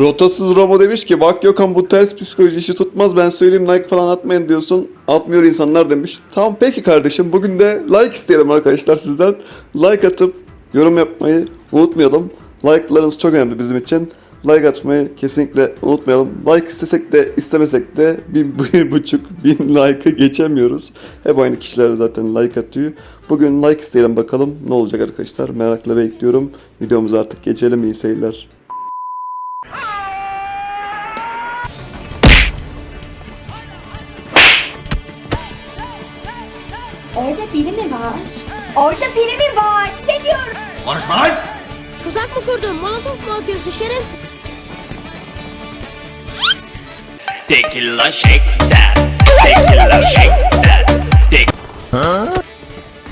Rotasız Robo demiş ki bak Gökhan bu ters psikoloji işi tutmaz ben söyleyeyim like falan atmayın diyorsun. Atmıyor insanlar demiş. Tamam peki kardeşim bugün de like isteyelim arkadaşlar sizden. Like atıp yorum yapmayı unutmayalım. Like'larınız çok önemli bizim için. Like atmayı kesinlikle unutmayalım. Like istesek de istemesek de bin, bir buçuk bin like'ı geçemiyoruz. Hep aynı kişiler zaten like atıyor. Bugün like isteyelim bakalım ne olacak arkadaşlar. Merakla bekliyorum. Videomuza artık geçelim. İyi seyirler. Orada biri mi var? Ne diyorum? Konuşma lan! Tuzak mı kurdun? Molotof mu atıyorsun şerefsiz? Tequila shake that. Tequila shake that. Te-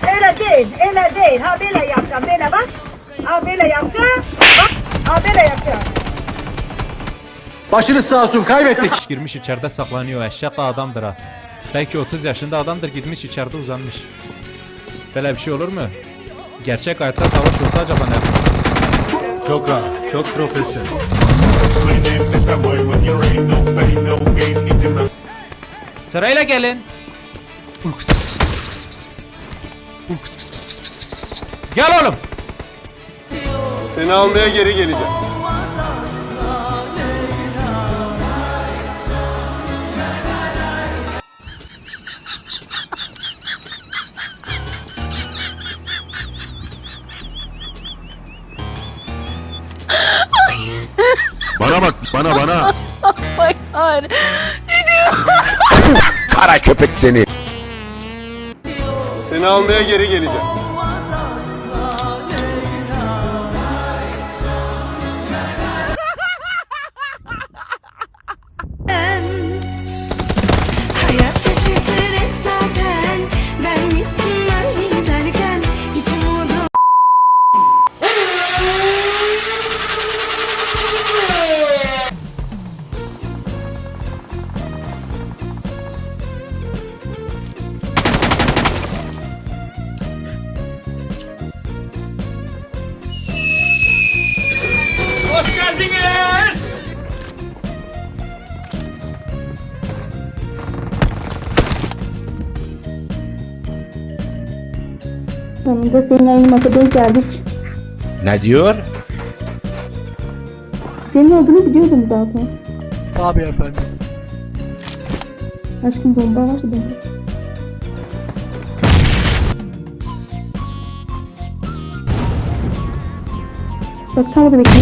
Öyle değil, öyle değil. Ha böyle yapacağım, böyle bak. Ha böyle yapacağım. Bak, ha böyle yapacağım. Başınız sağ olsun kaybettik. Girmiş içeride saklanıyor eşek adamdır ha. Belki 30 yaşında adamdır gitmiş içeride uzanmış. Böyle bir şey olur mu? Gerçek hayatta savaş olsa acaba ne yapar? Çok rahat, çok profesyonel. Sırayla gelin. Gel oğlum. Seni almaya geri geleceğim. Hayır. Kara köpek seni. Seni almaya geri geleceğim. Sonunda senin aynı masada geldik. Ne diyor? Senin olduğunu biliyordum zaten. Tabii efendim. Aşkım bomba var da. Bak tam orada bekle.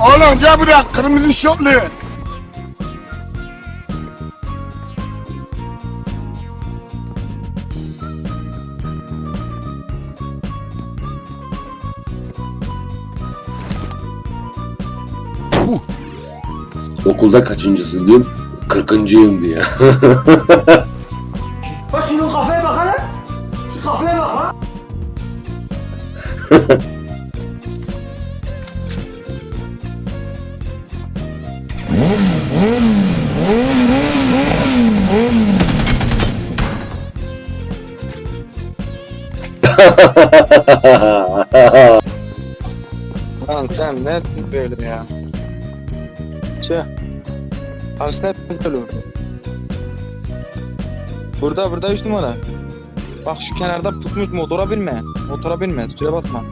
Oğlum gel buraya kırmızı şortlu. Okulda kaçıncısın diyorum. Kırkıncıyım diye. Bak şunun kafaya bak hele. Şu kafaya bak ha. Lan sen nesin böyle ya? Çe. Hep böyle. Burada burada üç numara. Bak şu kenarda tutmuş motora binme. Motora binme. Suya basma.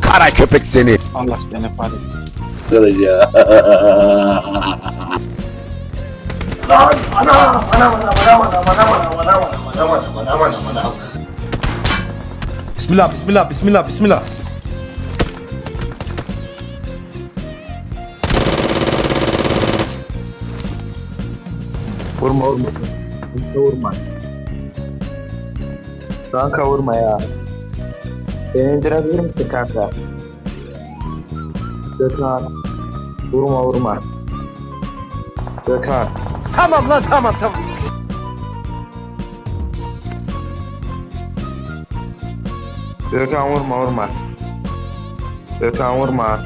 Kara köpek seni. Allah seni kahretsin. Arkadaş ya. Bismillah, bismillah, bismillah, bismillah. Vurma vurma. Kanka vurma. Kanka vurma ya. Beni indirebilir misin kanka? Gökhan. Vurma vurma. Gökhan. Tamam lan tamam tamam. Gökhan vurma vurma. Gökhan vurma.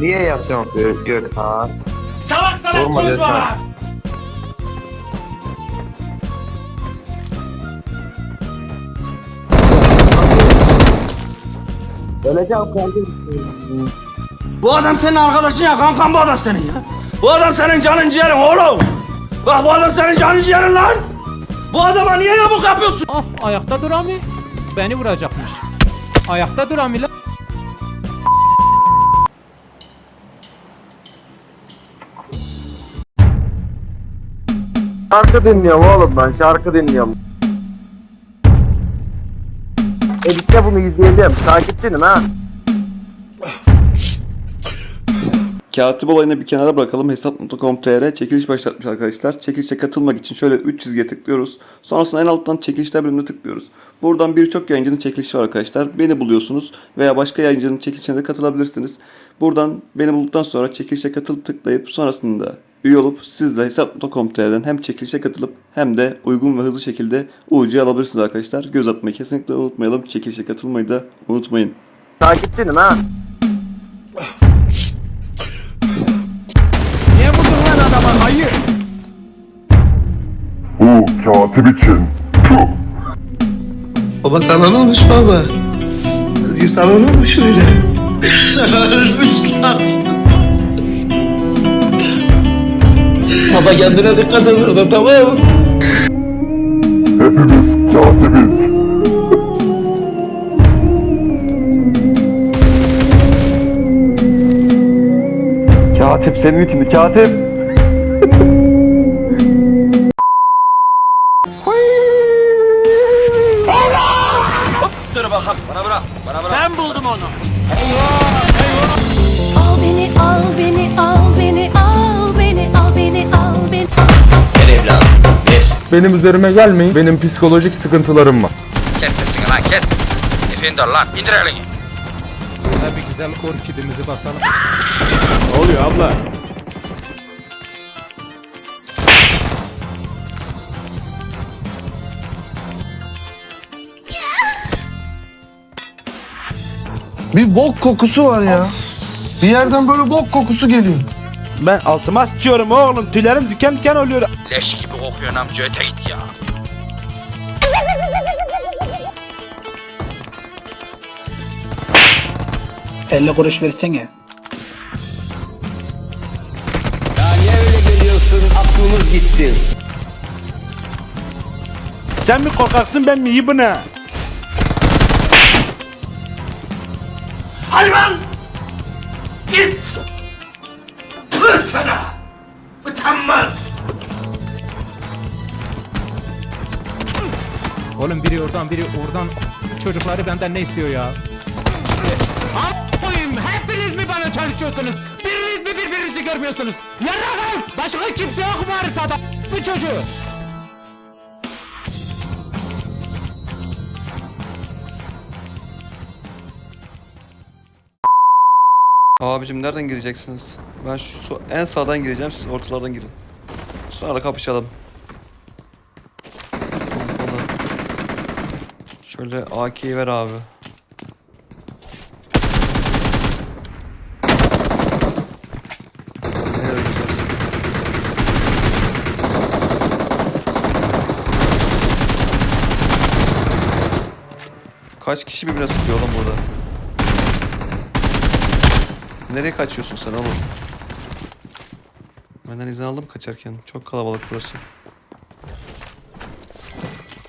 Niye yatıyorsun Gö- Gökhan? Salak salak Vurma konuşma Gökhan. Öleceğim kardeşim. Bu adam senin arkadaşın ya kankan bu adam senin ya. Bu adam senin canın ciğerin oğlum. Bak bu adam senin canın ciğerin lan. Bu adama niye yamuk yapıyorsun? Ah ayakta duramıyor. Beni vuracakmış. Ayakta duramıyor lan. Şarkı dinliyorum oğlum ben şarkı dinliyorum. Editte bunu izleyeceğim. Takipçinim ha. Katip olayını bir kenara bırakalım. Hesap.com.tr çekiliş başlatmış arkadaşlar. Çekilişe katılmak için şöyle 3 çizgiye tıklıyoruz. Sonrasında en alttan çekilişler bölümüne tıklıyoruz. Buradan birçok yayıncının çekilişi var arkadaşlar. Beni buluyorsunuz veya başka yayıncının çekilişine de katılabilirsiniz. Buradan beni bulduktan sonra çekilişe katıl tıklayıp sonrasında üye olup siz de hesap.com.tr'den hem çekilişe katılıp hem de uygun ve hızlı şekilde UC alabilirsiniz arkadaşlar. Göz atmayı kesinlikle unutmayalım. Çekilişe katılmayı da unutmayın. Takipçinim ha. Niye vurdun lan adama hayır? Bu katip için. Baba sana ne olmuş baba? Sana ne olmuş öyle? Ölmüş lan. Baba kendine dikkat et orada tamam mı? Hepimiz katibiz. Katip senin için katip. Benim üzerime gelmeyin. Benim psikolojik sıkıntılarım var. Kes sesini lan kes. Efendi ol lan. İndir elini. Burada bir güzel orkidimizi basalım. Bir bok kokusu var ya. Bir yerden böyle bok kokusu geliyor. Ben altıma sıçıyorum oğlum. Tüylerim diken diken oluyor. Leş gibi kokuyorsun amca öte git ya. Elle kuruş versene. Sen mi korkaksın ben mi iyi bu ne? Hayvan! Git! Pıh sana! Utanmaz! Oğlum biri oradan biri oradan çocukları benden ne istiyor ya? Koyayım hepiniz mi bana çalışıyorsunuz? Biriniz mi birbirinizi görmüyorsunuz? Yarrağım! Başka kimse yok mu haritada? Bu çocuğu! Abicim nereden gireceksiniz? Ben şu en sağdan gireceğim, siz ortalardan girin. Sonra kapışalım. Şöyle AK'yi ver abi. Kaç kişi birbirine tutuyor oğlum burada? Nereye kaçıyorsun sen oğlum? Benden izin aldım kaçarken. Çok kalabalık burası.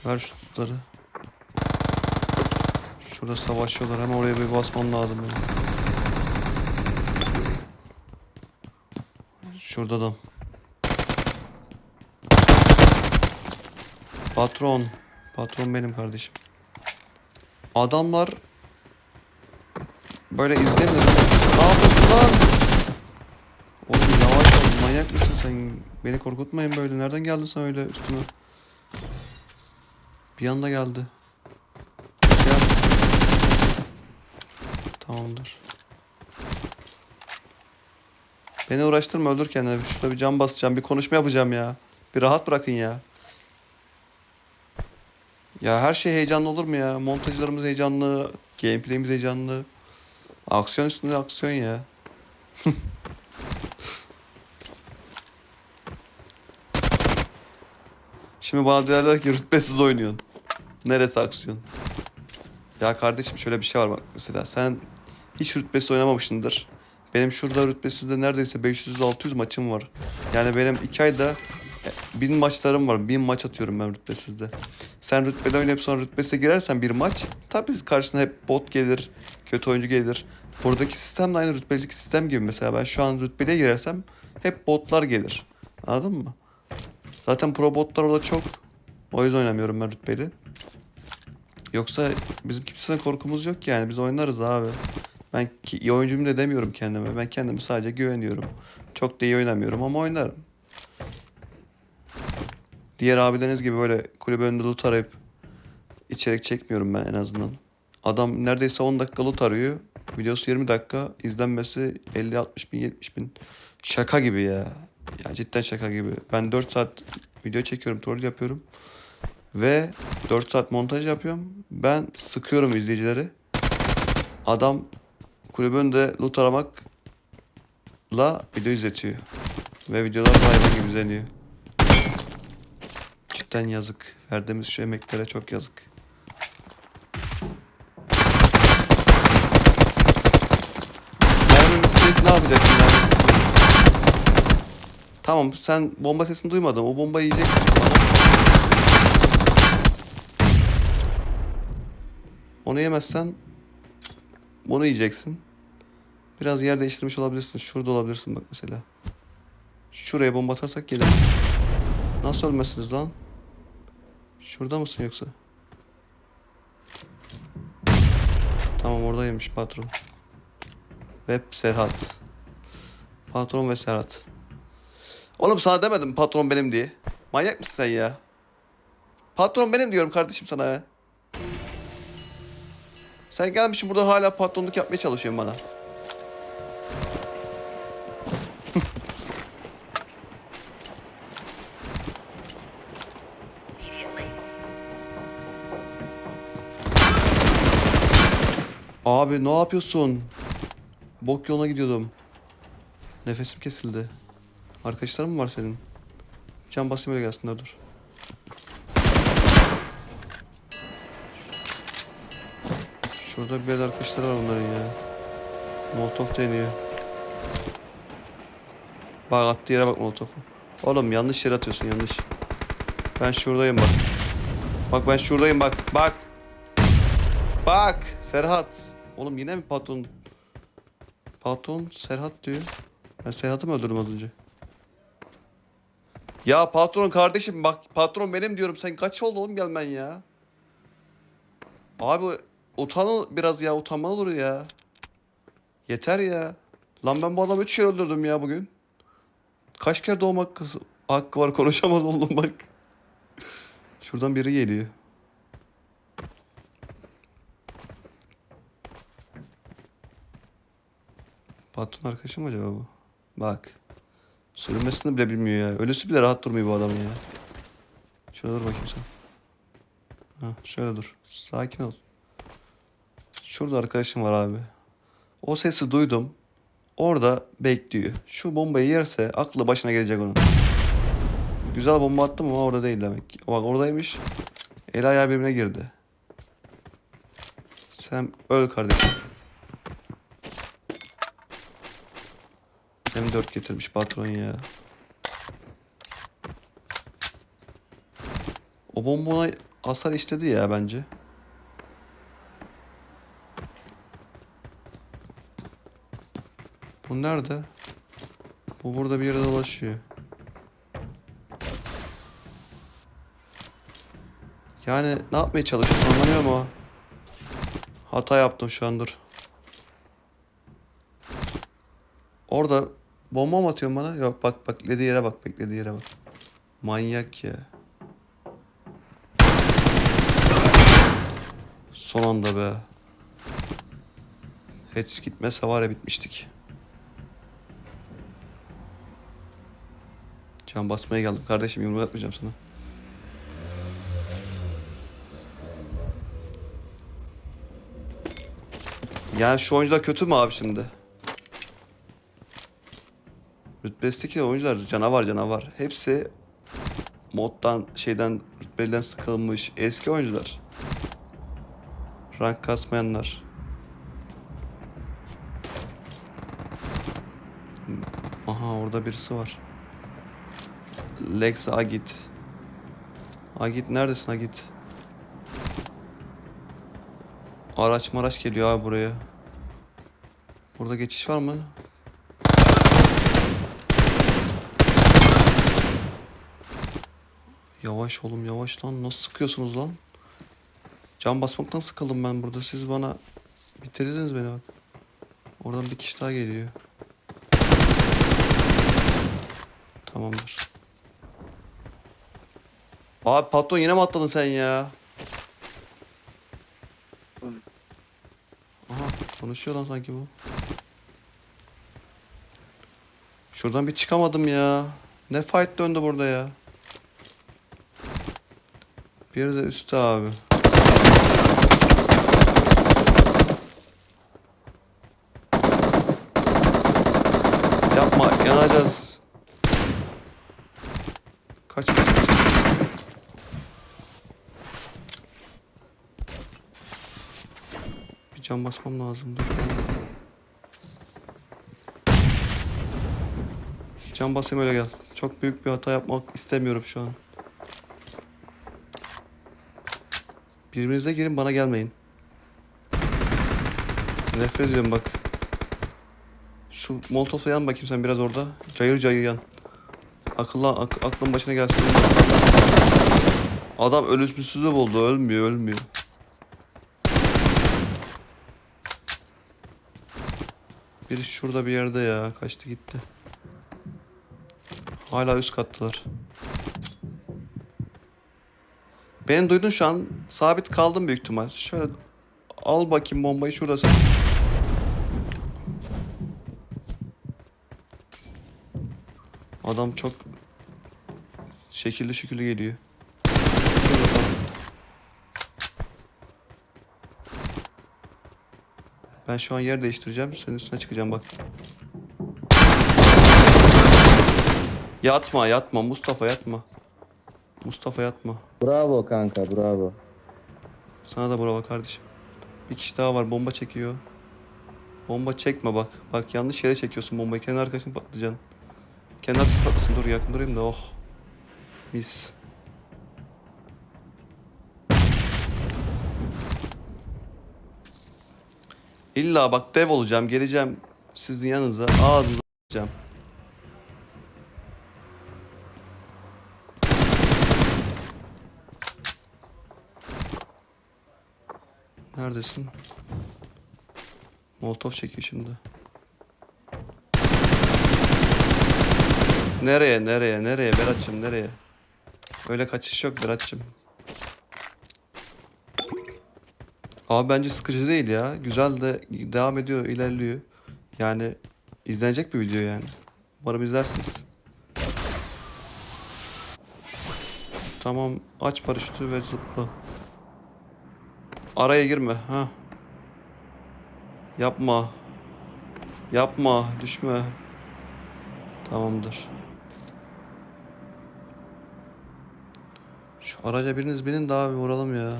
Ver şu tutları. Şurada savaşıyorlar. Hemen oraya bir basmam lazım benim. Şurada adam. Patron. Patron benim kardeşim. Adamlar böyle izlemiyor. Ne lan? Oğlum yavaş ol. Manyak mısın sen? Beni korkutmayın böyle. Nereden geldin sen öyle üstüme? Bir anda geldi. Gel. Tamamdır. Beni uğraştırma öldür kendini. Şurada bir cam basacağım. Bir konuşma yapacağım ya. Bir rahat bırakın ya. Ya her şey heyecanlı olur mu ya? Montajlarımız heyecanlı. Gameplay'imiz heyecanlı. Aksiyon üstünde aksiyon ya. Şimdi bana derler ki rütbesiz oynuyorsun. Neresi aksiyon? Ya kardeşim şöyle bir şey var bak mesela sen hiç rütbesi oynamamışsındır. Benim şurada rütbesizde neredeyse 500-600 maçım var. Yani benim 2 ayda e, 1000 maçlarım var. 1000 maç atıyorum ben rütbesizde. Sen rütbede oynayıp sonra rütbesize girersen bir maç tabii karşına hep bot gelir, kötü oyuncu gelir. Buradaki sistem de aynı rütbelik sistem gibi. Mesela ben şu an rütbeliye girersem hep botlar gelir. Anladın mı? Zaten pro botlar orada çok. O yüzden oynamıyorum ben rütbeli. Yoksa bizim kimseden korkumuz yok yani. Biz oynarız abi. Ben ki, iyi oyuncuyum da demiyorum kendime. Ben kendime sadece güveniyorum. Çok da iyi oynamıyorum ama oynarım. Diğer abileriniz gibi böyle kulübe önünde loot arayıp içerik çekmiyorum ben en azından. Adam neredeyse 10 dakika loot arıyor. Videosu 20 dakika. izlenmesi 50-60 bin 70 bin. Şaka gibi ya. Ya cidden şaka gibi. Ben 4 saat video çekiyorum, troll yapıyorum. Ve 4 saat montaj yapıyorum. Ben sıkıyorum izleyicileri. Adam kulübünde loot aramakla video izletiyor. Ve videolar hayvan gibi izleniyor. Cidden yazık. Verdiğimiz şu emeklere çok yazık. Mermi bitti, ne yapacaksın bitti? Tamam sen bomba sesini duymadın. O bombayı yiyeceksin bana. Onu yemezsen bunu yiyeceksin. Biraz yer değiştirmiş olabilirsin. Şurada olabilirsin bak mesela. Şuraya bomba atarsak gelir. Nasıl ölmezsiniz lan? Şurada mısın yoksa? Tamam oradaymış patron. Ve Serhat. Patron ve Serhat. Oğlum sana demedim patron benim diye. Manyak mısın sen ya? Patron benim diyorum kardeşim sana ya. Sen gelmişsin burada hala patronluk yapmaya çalışıyorsun bana. Abi ne yapıyorsun? Bok yoluna gidiyordum. Nefesim kesildi. Arkadaşların mı var senin? Can basayım öyle gelsinler dur. Şurada bir arkadaşlar var onların ya. Molotov deniyor. Bak attığı yere bak Molotov'u. Oğlum yanlış yere atıyorsun yanlış. Ben şuradayım bak. Bak ben şuradayım bak. Bak. Bak. Serhat. Oğlum yine mi patron? Patron Serhat diyor. Ben Serhat'ı mı öldürdüm az önce? Ya patron kardeşim bak patron benim diyorum. Sen kaç oldu oğlum gelmen ya? Abi utanın biraz ya utanmalı olur ya. Yeter ya. Lan ben bu adamı üç kere öldürdüm ya bugün. Kaç kere doğum hakkı, hakkı var konuşamaz oldum bak. Şuradan biri geliyor. Patron arkadaşım acaba bu? Bak. Sürünmesini bile bilmiyor ya. Ölüsü bile rahat durmuyor bu adamın ya. Şöyle dur bakayım sen. Ha, şöyle dur. Sakin ol. Şurada arkadaşım var abi. O sesi duydum. Orada bekliyor. Şu bombayı yerse aklı başına gelecek onun. Güzel bomba attım ama orada değil demek ki. Bak oradaymış. El ayağı birbirine girdi. Sen öl kardeşim. M4 getirmiş patron ya. O bomba ona hasar işledi ya bence. Bu nerede? Bu burada bir yerde dolaşıyor. Yani ne yapmaya çalışıyorsun anlamıyorum ama. Hata yaptım şu an dur. Orada bomba mı atıyorsun bana? Yok bak bak beklediği yere bak beklediği yere bak. Manyak ya. Son anda be. Hiç gitmese var ya bitmiştik. Can basmaya geldim kardeşim yumruk atmayacağım sana. Yani şu oyuncular kötü mü abi şimdi? rütbesteki oyuncular canavar canavar. Hepsi moddan şeyden rütbeliden sıkılmış eski oyuncular. Rank kasmayanlar. Hmm. Aha orada birisi var. Lex Agit. Agit neredesin Agit? Araç maraç geliyor abi buraya. Burada geçiş var mı? Yavaş oğlum yavaş lan. Nasıl sıkıyorsunuz lan? Can basmaktan sıkıldım ben burada. Siz bana bitirdiniz beni bak. Oradan bir kişi daha geliyor. Tamamdır. Abi patron yine mi atladın sen ya? Aha konuşuyor lan sanki bu. Şuradan bir çıkamadım ya. Ne fight döndü burada ya. Bir de üstte abi. Yapma yanacağız. Kaç. Bir can basmam lazım. Dur. Can basayım öyle gel. Çok büyük bir hata yapmak istemiyorum şu an. Birbirinize girin bana gelmeyin. Nefret ediyorum bak. Şu molotofla yan bakayım sen biraz orada. Cayır cayır yan. Akıllı ak- aklın başına gelsin. Adam ölümsüzlüğü buldu. Ölmüyor, ölmüyor. Biri şurada bir yerde ya. Kaçtı gitti. Hala üst kattılar. Beni duydun şu an. Sabit kaldım büyük ihtimal. Şöyle al bakayım bombayı şurası. Adam çok şekilli şekilli geliyor. Ben şu an yer değiştireceğim. Senin üstüne çıkacağım bak. Yatma yatma Mustafa yatma. Mustafa yatma. Bravo kanka bravo. Sana da bravo kardeşim. Bir kişi daha var bomba çekiyor. Bomba çekme bak. Bak yanlış yere çekiyorsun bombayı. Kendi arkasını patlayacaksın. Kendi arkasını patlasın. Dur yakın durayım da oh. Mis. İlla bak dev olacağım. Geleceğim sizin yanınıza. Ağzınıza atacağım. Neredesin? Molotov çekiyor şimdi. Nereye nereye nereye Berat'cığım nereye? Öyle kaçış yok Berat'cığım. Abi bence sıkıcı değil ya. Güzel de devam ediyor, ilerliyor. Yani izlenecek bir video yani. Umarım izlersiniz. Tamam aç paraşütü ve zıpla. Araya girme. Ha. Yapma. Yapma. Düşme. Tamamdır. Şu araca biriniz binin daha bir vuralım ya.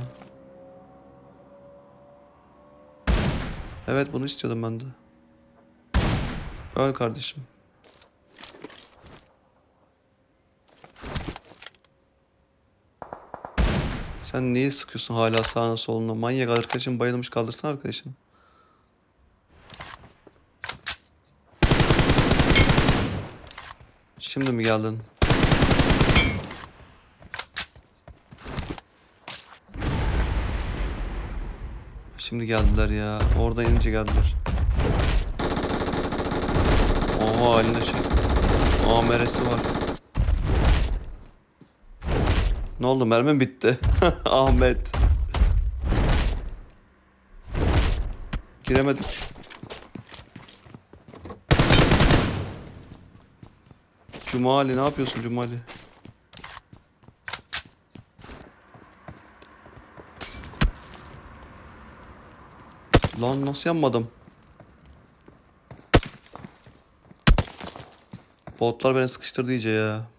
Evet bunu istiyordum ben de. Öl kardeşim. Sen niye sıkıyorsun hala sağına soluna? Manyak arkadaşın bayılmış kaldırsana arkadaşın. Şimdi mi geldin? Şimdi geldiler ya. Orada inince geldiler. Oha halinde şey. AMR'si var. Ne oldu mermim bitti. Ahmet. Giremedik. Cumali ne yapıyorsun Cumali? Lan nasıl yanmadım? Botlar beni sıkıştırdı iyice ya.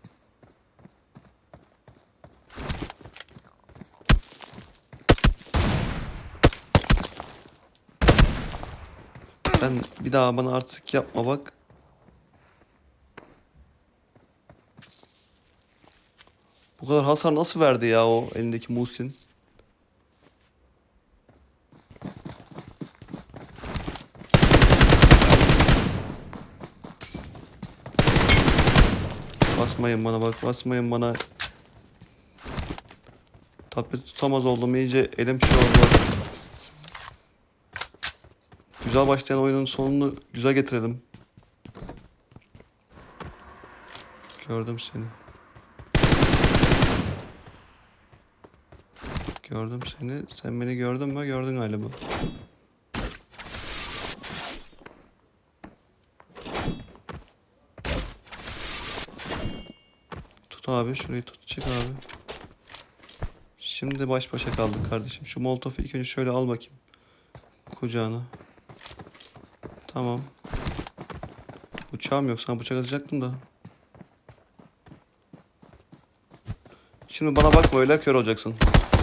Sen bir daha bana artık yapma bak. Bu kadar hasar nasıl verdi ya o elindeki Musin? Basmayın bana bak basmayın bana. Tapet tutamaz oldum iyice elim şey oldu. Güzel başlayan oyunun sonunu güzel getirelim. Gördüm seni. Gördüm seni. Sen beni gördün mü? Gördün galiba. Tut abi. Şurayı tut. Çık abi. Şimdi baş başa kaldık kardeşim. Şu molotofu ilk önce şöyle al bakayım. Kucağına. Tamam. Bıçağım yok. Sana bıçak atacaktım da. Şimdi bana bakma öyle kör olacaksın.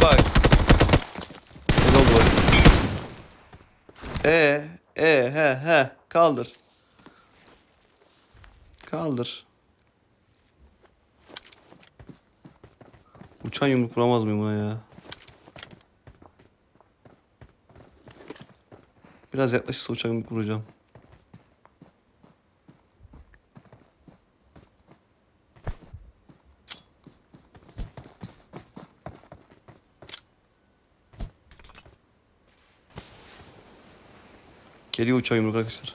Bak. Ne oldu bak. E e he he kaldır. Kaldır. Uçan yumruk vuramaz mıyım buna ya? Biraz yaklaşırsa uçan yumruk vuracağım. Geliyor uçan yumruk arkadaşlar.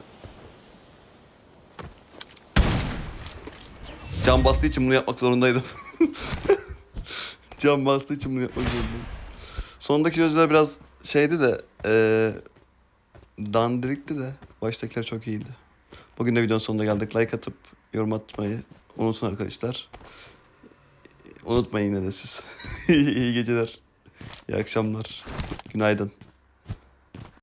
Can bastığı için bunu yapmak zorundaydım. Can bastığı için bunu yapmak zorundaydım. Sondaki gözler biraz şeydi de eee dandirikti de baştakiler çok iyiydi. Bugün de videonun sonuna geldik. Like atıp yorum atmayı unutun arkadaşlar. Unutmayın yine de siz. İyi geceler. İyi akşamlar. Günaydın.